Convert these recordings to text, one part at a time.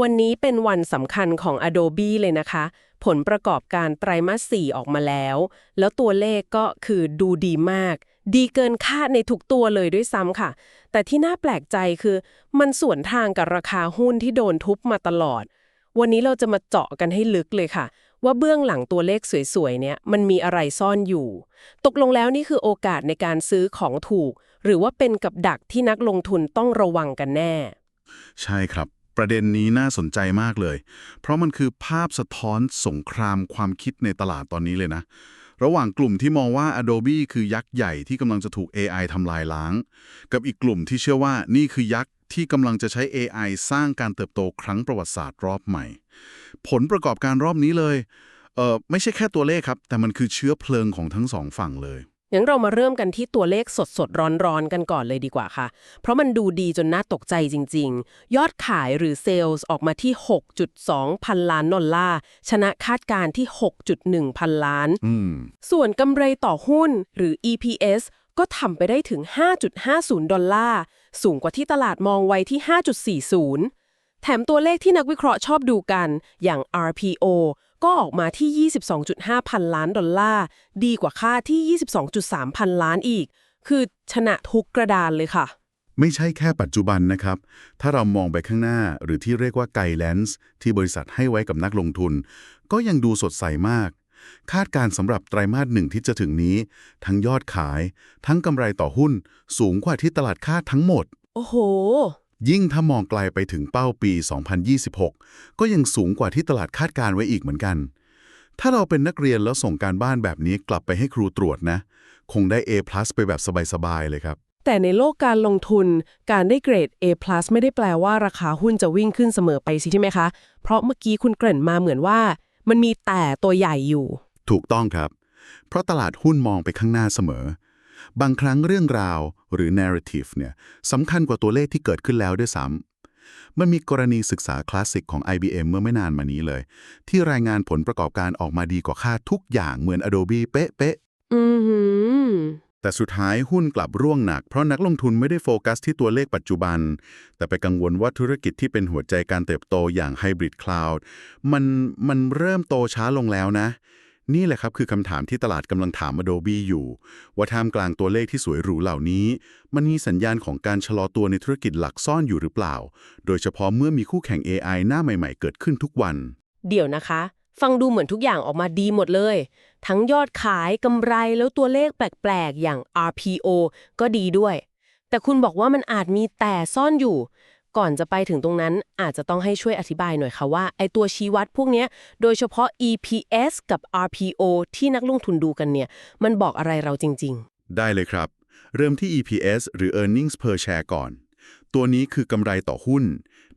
วันนี้เป็นวันสำคัญของ Adobe เลยนะคะ ผลประกอบการไตรมาส 4 ออกมาแล้ว แล้วตัวเลขก็คือดูดีมาก ดีเกินคาดในทุกตัวเลยด้วยซ้ำค่ะ แต่ที่น่าแปลกใจคือ มันสวนทางกับราคาหุ้นที่โดนทุบมาตลอด วันนี้เราจะมาเจาะกันให้ลึกเลยค่ะ ว่าเบื้องหลังตัวเลขสวยๆ เนี่ย มันมีอะไรซ่อนอยู่ ตกลงแล้วนี่คือโอกาสในการซื้อของถูก หรือว่าเป็นกับดักที่นักลงทุนต้องระวังกันแน่ ใช่ครับ ประเด็นนี้น่าสนใจมากเลย เพราะมันคือภาพสะท้อนสงครามความคิดในตลาดตอนนี้เลยนะ ระหว่างกลุ่มที่มองว่า Adobe คือยักษ์ใหญ่ที่กำลังจะถูก AI ทำลายล้าง กับอีกกลุ่มที่เชื่อว่านี่คือยักษ์ที่กำลังจะใช้ AI สร้างการเติบโตครั้งประวัติศาสตร์รอบใหม่ ผลประกอบการรอบนี้เลย เออไม่ใช่แค่ตัวเลขครับ แต่มันคือเชื้อเพลิงของทั้งสองฝั่งเลย งั้นเรามาเริ่มกันที่ตัวเลขสดสดร้อนร้อนๆ กันก่อนเลยดีกว่าค่ะ เพราะมันดูดีจนน่าตกใจจริง ๆ ยอดขายหรือเซลล์ออกมาที่ 6.2 พันล้านดอลลาร์ ชนะคาดการณ์ที่ 6.1 พันล้านอืมส่วนกำไรต่อหุ้นหรือ EPS ก็ทำไปได้ถึง 5.50 ดอลลาร์ สูงกว่าที่ตลาดมองไว้ที่ 5.40 แถมตัวเลขที่นักวิเคราะห์ชอบดูกัน อย่าง RPO ก็ออกมาที่ 22.5 พันล้านดอลลาร์ ดีกว่าค่าที่ 22.3 พันล้านอีก คือชนะทุกกระดานเลยค่ะ ไม่ใช่แค่ปัจจุบันนะครับ ถ้าเรามองไปข้างหน้าหรือที่เรียกว่าไกด์แลนส์ที่บริษัทให้ไว้กับนักลงทุน ก็ยังดูสดใสมาก คาดการณ์สำหรับไตรมาสหนึ่งที่จะถึงนี้ ทั้งยอดขาย ทั้งกำไรต่อหุ้น สูงกว่าที่ตลาดคาดทั้งหมด โอ้โห ยิ่งถ้ามองไกลไปถึงเป้าปี 2026 ก็ยังสูงกว่าที่ตลาดคาดการไว้อีกเหมือนกัน ถ้าเราเป็นนักเรียนแล้วส่งการบ้านแบบนี้กลับไปให้ครูตรวจนะ คงได้ A+ ไปแบบสบาย ๆ เลยครับ แต่ในโลกการลงทุน การได้เกรด A+ ไม่ได้แปลว่าราคาหุ้นจะวิ่งขึ้นเสมอไปสิใช่ไหมคะ เพราะเมื่อกี้คุณเกริ่นมาเหมือนว่า มันมีแต่ตัวใหญ่อยู่ ถูกต้องครับ เพราะตลาดหุ้นมองไปข้างหน้าเสมอ บางครั้งเรื่องราวหรือ narrative เนี่ยสำคัญกว่าตัวเลขที่เกิดขึ้นแล้วด้วยซ้ำมันมีกรณีศึกษาคลาสสิกของ IBM เมื่อไม่นานมานี้เลย ที่รายงานผลประกอบการออกมาดีกว่าคาดทุกอย่างเหมือน Adobe เป๊ะอือหือๆแต่สุดท้ายหุ้นกลับร่วงหนักเพราะนักลงทุนไม่ได้โฟกัสที่ตัวเลขปัจจุบัน แต่ไปกังวลว่าธุรกิจที่เป็นหัวใจการเติบโตอย่าง Hybrid Cloud มันมันเริ่มโตช้าลงแล้วนะ นี่แหละครับคือคำถามที่ตลาดกำลังถาม Adobe อยู่ ว่าท่ามกลางตัวเลขที่สวยหรูเหล่านี้ มันมีสัญญาณของการชะลอตัวในธุรกิจหลักซ่อนอยู่หรือเปล่า โดยเฉพาะเมื่อมีคู่แข่ง AI หน้าใหม่ ๆ เกิดขึ้นทุกวัน เดี๋ยวนะคะ ฟังดูเหมือนทุกอย่างออกมาดีหมดเลย ทั้งยอดขายกำไรแล้วตัวเลขแปลก ๆ อย่าง RPO ก็ดีด้วย แต่คุณบอกว่ามันอาจมีแต่ซ่อนอยู่ ก่อนจะไปถึงตรงนั้นอาจจะต้องให้ช่วยอธิบายหน่อยค่ะว่าไอตัวชี้วัดพวกนี้โดยเฉพาะ EPS กับ RPO ที่นักลงทุนดูกันเนี่ย มันบอกอะไรเราจริง ๆ ได้เลยครับ เริ่มที่ EPS หรือ Earnings per share ก่อน ตัวนี้คือกำไรต่อหุ้น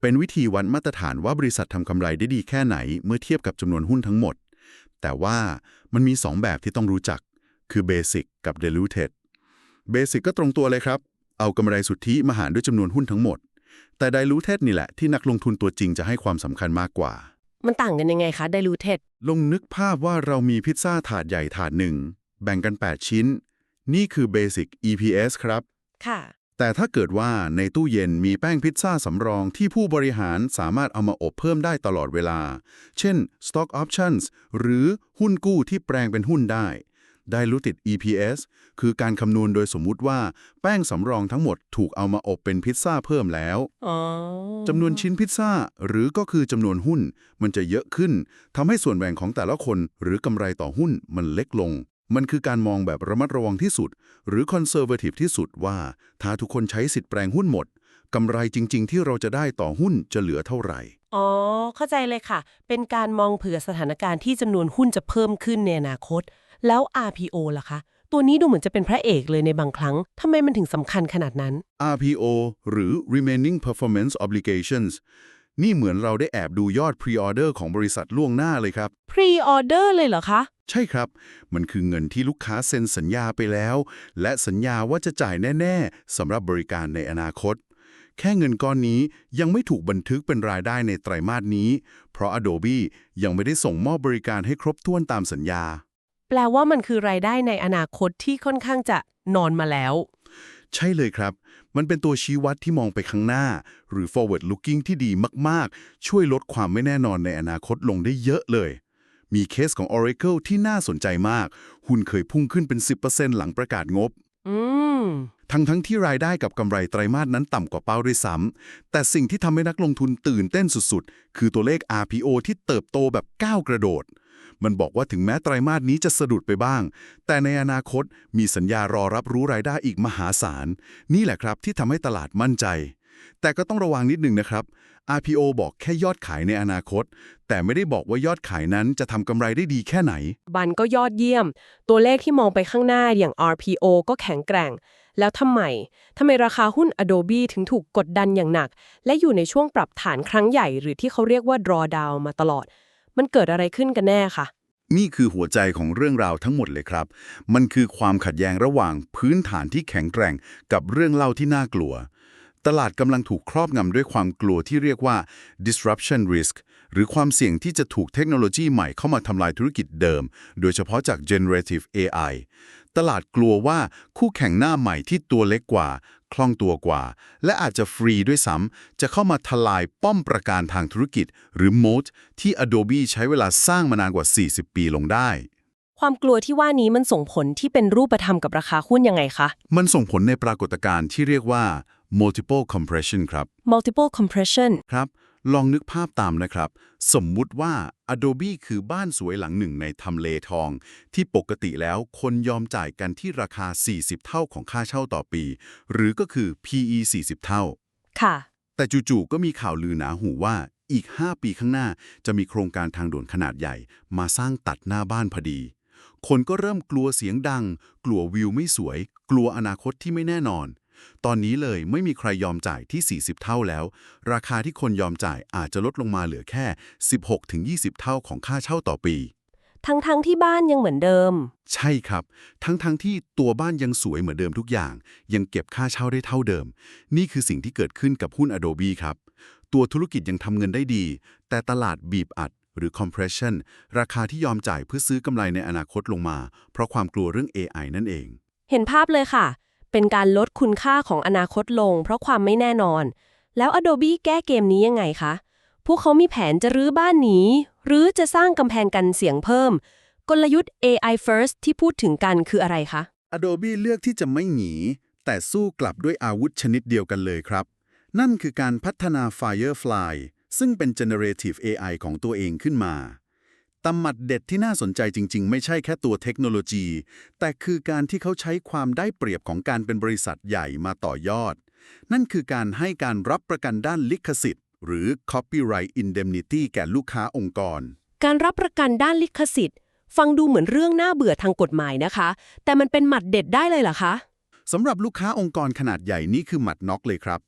เป็นวิธีวัดมาตรฐานว่าบริษัททำกำไรได้ดีแค่ไหนเมื่อเทียบกับจำนวนหุ้นทั้งหมด แต่ว่ามันมี 2 แบบที่ต้องรู้จัก คือ Basic กับ Diluted Basic ก็ตรงตัวเลยครับ เอากำไรสุทธิมาหารด้วยจำนวนหุ้นทั้งหมด แต่ Diluted นี่แหละที่นักลงทุนตัวจริงจะให้ความสำคัญมากกว่าๆมันต่างกันยังไงคะ diluted ลองนึกภาพว่าเรามีพิซซ่าถาดใหญ่ถาดหนึ่งแบ่งกัน 8 ชิ้น นี่คือ Basic EPS ครับ ค่ะ แต่ถ้าเกิดว่าในตู้เย็นมีแป้งพิซซ่าสำรองที่ผู้บริหารสามารถเอามาอบเพิ่มได้ตลอดเวลา เช่น Stock Options หรือหุ้นกู้ที่แปลงเป็นหุ้นได้ Diluted EPS คือการคำนวณโดยสมมุติว่าแป้งสำรองทั้งหมดถูกเอามาอบเป็นพิซซ่าเพิ่มแล้วอ๋อจำนวนชิ้นพิซซ่าหรือก็คือจำนวนหุ้น มันจะเยอะขึ้นทำให้ส่วนแบ่งของแต่ละคน หรือกำไรต่อหุ้นมันเล็กลง มันคือการมองแบบระมัดระวังที่สุด หรือคอนเซอร์เวทีฟที่สุดว่า ถ้าทุกคนใช้สิทธิ์แปลงหุ้นหมดกำไรจริง ๆ ที่เราจะได้ต่อหุ้นจะเหลือเท่าไหร่ อ๋อ เข้าใจเลยค่ะ เป็นการมองเผื่อสถานการณ์ที่จำนวนหุ้นจะเพิ่มขึ้นในอนาคต แล้ว RPO ล่ะคะ ตัวนี้ดูเหมือนจะเป็นพระเอกเลยในบางครั้งทำไมมันถึงสำคัญขนาดนั้น RPO หรือ Remaining Performance Obligations นี่เหมือนเราได้แอบดูยอด Pre-order ของบริษัทล่วงหน้าเลยครับ Pre-order เลยเหรอคะ ใช่ครับ มันคือเงินที่ลูกค้าเซ็นสัญญาไปแล้ว และสัญญาว่าจะจ่ายแน่ ๆสำหรับบริการในอนาคต แค่เงินก้อนนี้ยังไม่ถูกบันทึกเป็นรายได้ในไตรมาสนี้ เพราะ Adobe ยังไม่ได้ส่งมอบบริการให้ครบถ้วนตามสัญญา แปลว่ามันคือรายได้ในอนาคตที่ค่อนข้างจะนอนมาแล้ว ใช่เลยครับ มันเป็นตัวชี้วัดที่มองไปข้างหน้า หรือ forward looking ที่ดีมาก ๆ ช่วยลดความไม่แน่นอนในอนาคตลงได้เยอะเลย มีเคสของ Oracle ที่น่าสนใจมาก หุ้นเคยพุ่งขึ้นเป็น 10%หลังประกาศงบ อืม ทั้งทั้งที่รายได้กับกำไรไตรมาสนั้นต่ำกว่าเป้าด้วยซ้ำแต่สิ่งที่ทำให้นักลงทุนตื่นเต้นสุด ๆ คือตัวเลข RPO ที่เติบโตแบบก้าวกระโดด มันบอกว่าถึงแม้ไตรมาสนี้จะสะดุดไปบ้าง แต่ในอนาคตมีสัญญารอรับรู้รายได้อีกมหาศาล นี่แหละครับที่ทำให้ตลาดมั่นใจ แต่ก็ต้องระวังนิดนึงนะครับ RPO บอกแค่ยอดขายในอนาคต แต่ไม่ได้บอกว่ายอดขายนั้นจะทำกำไรได้ดีแค่ไหน บันก็ยอดเยี่ยม ตัวเลขที่มองไปข้างหน้าอย่าง RPO ก็แข็งแกร่ง แล้วทำไมทำไมราคาหุ้น Adobe ถึงถูกกดดันอย่างหนัก และอยู่ในช่วงปรับฐานครั้งใหญ่หรือที่เขาเรียกว่า drawdown มาตลอด มันเกิดอะไรขึ้นกันแน่คะนี่คือหัวใจของเรื่องราวทั้งหมดเลยครับ มันคือความขัดแย้งระหว่างพื้นฐานที่แข็งแกร่งกับเรื่องเล่าที่น่ากลัว ตลาดกำลังถูกครอบงำด้วยความกลัวที่เรียกว่า disruption risk หรือความเสี่ยงที่จะถูกเทคโนโลยีใหม่เข้ามาทำลายธุรกิจเดิม โดยเฉพาะจาก generative AI ตลาดกลัวว่าคู่แข่งหน้าใหม่ที่ตัวเล็กกว่า คล่องตัวกว่า และอาจจะฟรีด้วยซ้ำจะเข้ามาทลายป้อมประการทางธุรกิจ หรือ moat ที่ Adobe ใช้เวลาสร้างมานานกว่า 40 ปีลงได้ ความกลัวที่ว่านี้มันส่งผลที่เป็นรูปธรรมกับราคาหุ้นยังไงคะ มันส่งผลในปรากฏการณ์ที่เรียกว่า multiple compression ครับ multiple compression ครับ ลองนึกภาพตามนะครับ สมมุติว่า Adobe คือบ้านสวยหลังหนึ่งในทำเลทอง ที่ปกติแล้วคนยอมจ่ายกันที่ราคา 40 เท่าของค่าเช่าต่อปี หรือก็คือ PE 40 เท่า ค่ะ แต่จู่ๆก็มีข่าวลือหนาหูว่าอีก 5 ปีข้างหน้าจะมีโครงการทางด่วนขนาดใหญ่ มาสร้างตัดหน้าบ้านพอดี คนก็เริ่มกลัวเสียงดัง กลัววิวไม่สวย กลัวอนาคตที่ไม่แน่นอน ตอนนี้เลยไม่มีใครยอมจ่ายที่ 40 เท่าแล้ว ราคาที่คนยอมจ่ายอาจจะลดลงมาเหลือแค่ 16-20 เท่าของค่าเช่าต่อปี ทั้งๆทที่บ้านยังเหมือนเดิม ใช่ครับ ทั้งๆทที่ตัวบ้านยังสวยเหมือนเดิมทุกอย่าง ยังเก็บค่าเช่าได้เท่าเดิม นี่คือสิ่งที่เกิดขึ้นกับหุ้น Adobe ครับ ตัวธุรกิจยังทำเงินได้ดี แต่ตลาดบีบอัดหรือ compression ราคาที่ยอมจ่ายเพื่อซื้อกำไรในอนาคตลงมา เพราะความกลัวเรื่อง AI นั่นเอง เห็นภาพเลยค่ะ เป็นการลดคุณค่าของอนาคตลง เพราะความไม่แน่นอน แล้ว Adobe แก้เกมนี้ยังไงคะ พวกเขามีแผนจะรื้อบ้านหนีหรือจะสร้างกำแพงกันเสียงเพิ่ม กลยุทธ์ AI first ที่พูดถึงกันคืออะไรคะ Adobe เลือกที่จะไม่หนี แต่สู้กลับด้วยอาวุธชนิดเดียวกันเลยครับ นั่นคือการพัฒนา Firefly ซึ่งเป็น generative AI ของตัวเองขึ้นมา ตำหมัดเด็ดที่น่าสนใจจริง ๆ ไม่ใช่แค่ตัวเทคโนโลยี แต่คือการที่เขาใช้ความได้เปรียบของการเป็นบริษัทใหญ่มาต่อยอด นั่นคือการให้การรับประกันด้านลิขสิทธิ์ หรือ copyright indemnity แก่ลูกค้าองค์กร การรับประกันด้านลิขสิทธิ์ ฟังดูเหมือนเรื่องน่าเบื่อทางกฎหมายนะคะ แต่มันเป็นหมัดเด็ดได้เลยเหรอคะสำหรับลูกค้าองค์กรขนาดใหญ่นี่คือหมัดน็อกเลยครับ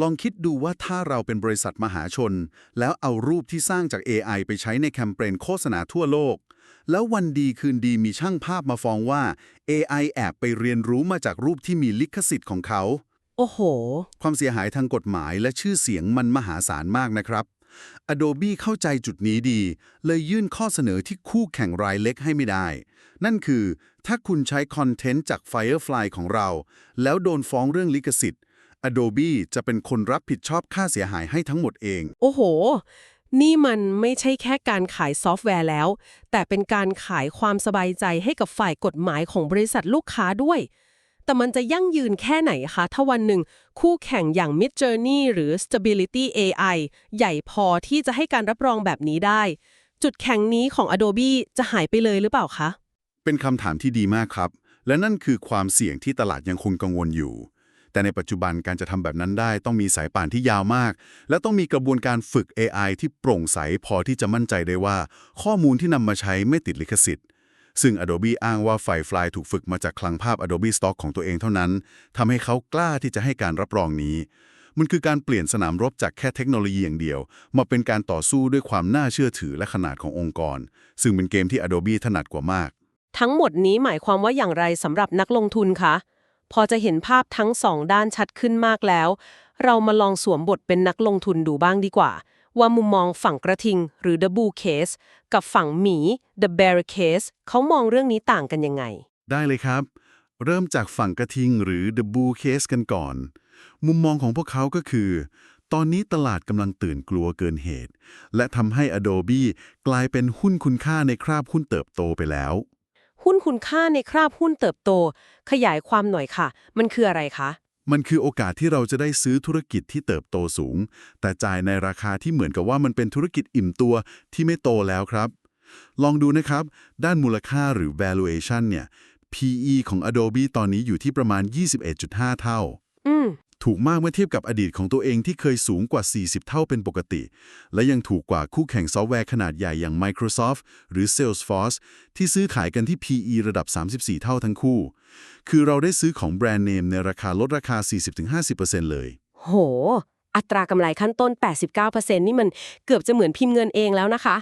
ลองคิดดูว่าถ้าเราเป็นบริษัทมหาชน แล้วเอารูปที่สร้างจาก AI ไปใช้ในแคมเปญโฆษณาทั่วโลก แล้ววันดีคืนดีมีช่างภาพมาฟ้องว่า AI แอบไปเรียนรู้มาจากรูปที่มีลิขสิทธิ์ของเขา โอ้โห ความเสียหายทางกฎหมายและชื่อเสียงมันมหาศาลมากนะครับ Adobe เข้าใจจุดนี้ดี เลยยื่นข้อเสนอที่คู่แข่งรายเล็กให้ไม่ได้ นั่นคือ ถ้าคุณใช้คอนเทนต์จาก Firefly ของเรา แล้วโดนฟ้องเรื่องลิขสิทธิ์ Adobe จะเป็นคนรับผิดชอบค่าเสียหายให้ทั้งหมดเอง โอ้โห นี่มันไม่ใช่แค่การขายซอฟต์แวร์แล้ว แต่เป็นการขายความสบายใจให้กับฝ่ายกฎหมายของบริษัทลูกค้าด้วย แต่มันจะยั่งยืนแค่ไหนคะ ถ้าวันหนึ่ง คู่แข่งอย่าง Midjourney หรือ Stability AI ใหญ่พอที่จะให้การรับรองแบบนี้ได้ จุดแข็งนี้ของ Adobe จะหายไปเลยหรือเปล่าคะ เป็นคำถามที่ดีมากครับ และนั่นคือความเสี่ยงที่ตลาดยังคงกังวลอยู่ แต่ในปัจจุบันการจะทำแบบนั้นได้ต้องมีสายป่านที่ยาวมาก และต้องมีกระบวนการฝึก AI ที่โปร่งใสพอที่จะมั่นใจได้ว่า ข้อมูลที่นำมาใช้ไม่ติดลิขสิทธิ์ ซึ่ง Adobe อ้างว่า Firefly ถูกฝึกมาจากคลังภาพ Adobe Stock ของตัวเองเท่านั้นทำให้เขากล้าที่จะให้การรับรองนี้มันคือการเปลี่ยนสนามรบจากแค่เทคโนโลยีอย่างเดียว มาเป็นการต่อสู้ด้วยความน่าเชื่อถือและขนาดขององค์กร ซึ่งเป็นเกมที่ Adobe ถนัดกว่ามาก ทั้งหมดนี้หมายความว่าอย่างไรสำหรับนักลงทุนคะ พอจะเห็นภาพทั้งสองด้านชัดขึ้นมากแล้ว เรามาลองสวมบทเป็นนักลงทุนดูบ้างดีกว่า ว่ามุมมองฝั่งกระทิงหรือ The Bull Case กับฝั่งหมี The Bear Case เขามองเรื่องนี้ต่างกันยังไง ได้เลยครับ เริ่มจากฝั่งกระทิงหรือ The Bull Case กันก่อน มุมมองของพวกเขาก็คือ ตอนนี้ตลาดกำลังตื่นกลัวเกินเหตุ และทำให้ Adobe กลายเป็นหุ้นคุณค่าในคราบหุ้นเติบโตไปแล้ว หุ้นคุณค่าในคราบหุ้นเติบโต ขยายความหน่อยค่ะ มันคืออะไรคะ มันคือโอกาสที่เราจะได้ซื้อธุรกิจที่เติบโตสูง แต่จ่ายในราคาที่เหมือนกับว่ามันเป็นธุรกิจอิ่มตัวที่ไม่โตแล้วครับ ลองดูนะครับ ด้านมูลค่าหรือ valuation เนี่ย PE ของ Adobe ตอนนี้อยู่ที่ประมาณ 21.5 เท่า อืม ถูกมากเมื่อเทียบกับอดีตของตัวเองที่เคยสูงกว่า 40 เท่าเป็นปกติ และยังถูกกว่าคู่แข่งซอฟต์แวร์ขนาดใหญ่อย่าง Microsoft หรือ Salesforce ที่ซื้อขายกันที่ PE ระดับ 34 เท่าทั้งคู่ คือเราได้ซื้อของแบรนด์เนมในราคาลดราคา 40-50%เลย โห อัตรากำไรขั้นต้น 89%นี่มันเกือบจะเหมือนพิมพ์เงินเองแล้วนะคะ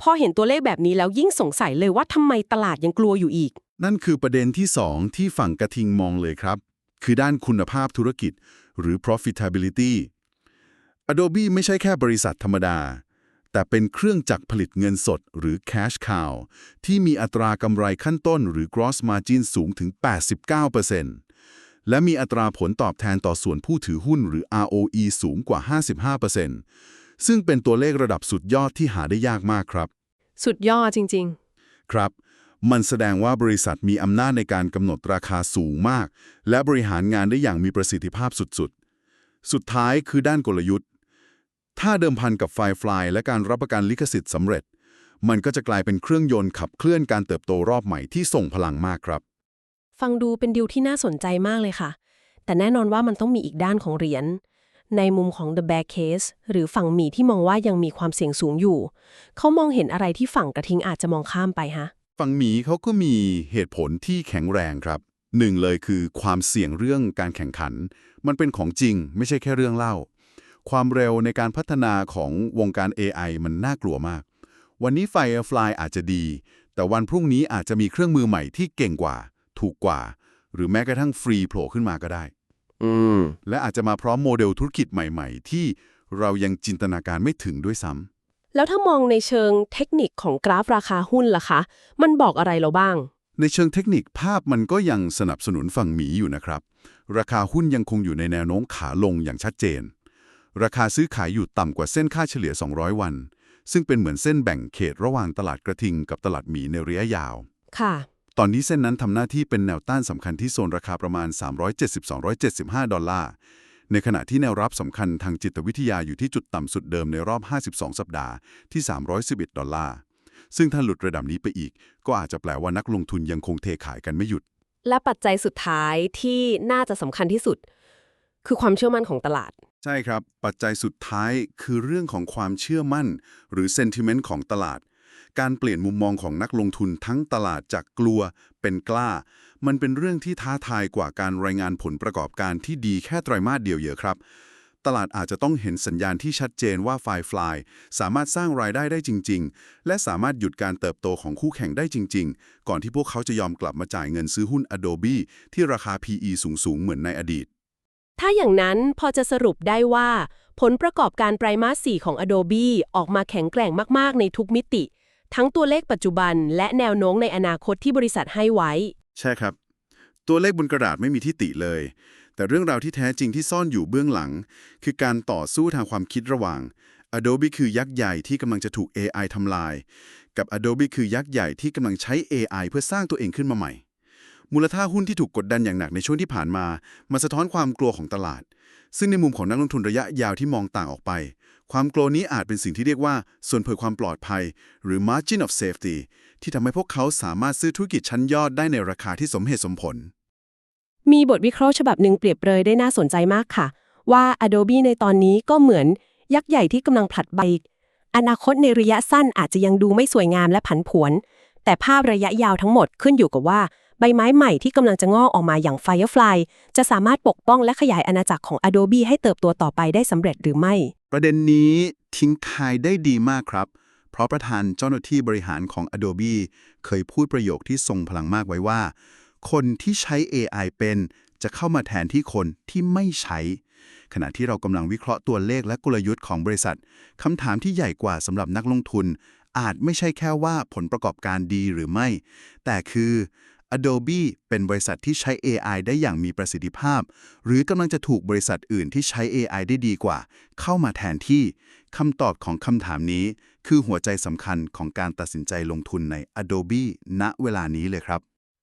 พอเห็นตัวเลขแบบนี้แล้วยิ่งสงสัยเลยว่าทำไมตลาดยังกลัวอยู่อีก นั่นคือประเด็นที่ 2 ที่ฝั่งกระทิงมองเลยครับ คือด้านคุณภาพธุรกิจ หรือ profitability Adobe ไม่ใช่แค่บริษัทธรรมดา แต่เป็นเครื่องจักรผลิตเงินสดหรือ cash cow ที่มีอัตรากำไรขั้นต้นหรือ gross margin สูงถึง 89%และมีอัตราผลตอบแทนต่อส่วนผู้ถือหุ้นหรือ ROE สูงกว่า 55%ซึ่งเป็นตัวเลขระดับสุดยอดที่หาได้ยากมากครับ สุดยอดจริงครับ มันแสดงว่าบริษัทมีอำนาจในการกำหนดราคาสูงมาก และบริหารงานได้อย่างมีประสิทธิภาพสุดๆ สุดท้ายคือด้านกลยุทธ์ ถ้าเดิมพันกับไฟฟลายและการรับประกันลิขสิทธิ์สำเร็จ มันก็จะกลายเป็นเครื่องยนต์ขับเคลื่อนการเติบโตรอบใหม่ที่ส่งพลังมากครับ ฟังดูเป็นดีลที่น่าสนใจมากเลยค่ะ แต่แน่นอนว่ามันต้องมีอีกด้านของเหรียญในมุมของ The Bear Case หรือฝั่งหมีที่มองว่ายังมีความเสี่ยงสูงอยู่ เขามองเห็นอะไรที่ฝั่งกระทิงอาจจะมองข้ามไปฮะ ฝั่งหมีเขาก็มีเหตุผลที่แข็งแรงครับหนึ่งเลยคือความเสี่ยงเรื่องการแข่งขัน มันเป็นของจริงไม่ใช่แค่เรื่องเล่า ความเร็วในการพัฒนาของวงการ AI มันน่ากลัวมาก วันนี้ Firefly อาจจะดี แต่วันพรุ่งนี้อาจจะมีเครื่องมือใหม่ที่เก่งกว่า ถูกกว่า หรือแม้กระทั่งฟรีโผล่ขึ้นมาก็ได้ อืมและอาจจะมาพร้อมโมเดลธุรกิจใหม่ ๆ ที่เรายังจินตนาการไม่ถึงด้วยซ้ำ แล้วถ้ามองในเชิงเทคนิคของกราฟราคาหุ้นล่ะคะ มันบอกอะไรเราบ้าง ในเชิงเทคนิคภาพมันก็ยังสนับสนุนฝั่งหมีอยู่นะครับ ราคาหุ้นยังคงอยู่ในแนวโน้มขาลงอย่างชัดเจน ราคาซื้อขายอยู่ต่ำกว่าเส้นค่าเฉลี่ย 200 วัน ซึ่งเป็นเหมือนเส้นแบ่งเขตระหว่างตลาดกระทิงกับตลาดหมีในระยะยาว ค่ะ ตอนนี้เส้นนั้นทำหน้าที่เป็นแนวต้านสำคัญที่โซนราคาประมาณ 370-275 ดอลลาร์ ในขณะที่แนวรับสำคัญทางจิตวิทยาอยู่ที่จุดต่ำสุดเดิมในรอบ 52 สัปดาห์ที่ 311 ดอลลาร์ ซึ่งถ้าหลุดระดับนี้ไปอีก ก็อาจจะแปลว่านักลงทุนยังคงเทขายกันไม่หยุด และปัจจัยสุดท้ายที่น่าจะสำคัญที่สุด คือความเชื่อมั่นของตลาด ใช่ครับ ปัจจัยสุดท้ายคือเรื่องของความเชื่อมั่น หรือ sentiment ของตลาด การเปลี่ยนมุมมองของนักลงทุนทั้งตลาดจากกลัวเป็นกล้า มันเป็นเรื่องที่ท้าทายกว่าการรายงานผลประกอบการที่ดีแค่ไตรมาสเดียวเยอะครับ ตลาดอาจจะต้องเห็นสัญญาณที่ชัดเจนว่าไฟฟลายสามารถสร้างรายได้ได้จริง ๆ และสามารถหยุดการเติบโตของคู่แข่งได้จริง ๆ ก่อนที่พวกเขาจะยอมกลับมาจ่ายเงินซื้อหุ้น Adobe ที่ราคา PE สูงๆเหมือนในอดีต ถ้าอย่างนั้นพอจะสรุปได้ว่า ผลประกอบการไตรมาส 4 ของ Adobe ออกมาแข็งแกร่งมากๆ ในทุกมิติทั้งตัวเลขปัจจุบันและแนวโน้มในอนาคตที่บริษัทให้ไว้ ใช่ครับ ตัวเลขบนกระดาษไม่มีที่ติเลย แต่เรื่องราวที่แท้จริงที่ซ่อนอยู่เบื้องหลัง คือการต่อสู้ทางความคิดระหว่าง Adobe คือยักษ์ใหญ่ที่กำลังจะถูก AI ทำลาย กับ Adobe คือยักษ์ใหญ่ที่กำลังใช้ AI เพื่อสร้างตัวเองขึ้นมาใหม่ มูลค่าหุ้นที่ถูกกดดันอย่างหนักในช่วงที่ผ่านมามาสะท้อนความกลัวของตลาด ซึ่งในมุมของนักลงทุนระยะยาวที่มองต่างออกไป ความกลัวนี้อาจเป็นสิ่งที่เรียกว่า ส่วนเผื่อความปลอดภัย หรือ margin of safety ที่ทำให้พวกเขาสามารถซื้อธุรกิจชั้นยอดได้ในราคาที่สมเหตุสมผล มีบทวิเคราะห์ฉบับหนึ่งเปรียบเปรยได้น่าสนใจมากค่ะ ว่า Adobe ในตอนนี้ก็เหมือนยักษ์ใหญ่ที่กำลังผลัดใบ อนาคตในระยะสั้นอาจจะยังดูไม่สวยงามและผันผวน แต่ภาพระยะยาวทั้งหมดขึ้นอยู่กับว่า ใบไม้ใหม่ที่กำลังจะงอกออกมาอย่าง Firefly จะสามารถปกป้องและขยายอาณาจักรของ Adobe ให้เติบโตต่อไปได้สำเร็จหรือไม่ ประเด็นนี้ทิ้งทายได้ดีมากครับ เพราะประธานเจ้าหน้าที่บริหารของ Adobe เคยพูดประโยคที่ทรงพลังมากไว้ว่า คนที่ใช้ AI เป็นจะเข้ามาแทนที่คนที่ไม่ใช้ ขณะที่เรากำลังวิเคราะห์ตัวเลขและกลยุทธ์ของบริษัทคำถามที่ใหญ่กว่าสำหรับนักลงทุน อาจไม่ใช่แค่ว่าผลประกอบการดีหรือไม่ แต่คือ Adobe เป็นบริษัทที่ใช้ AI ได้อย่างมีประสิทธิภาพ หรือกำลังจะถูกบริษัทอื่นที่ใช้ AI ได้ดีกว่า เข้ามาแทนที่คำตอบของคำถามนี้ คือหัวใจสำคัญของการตัดสินใจลงทุนใน Adobe ณเวลานี้เลยครับ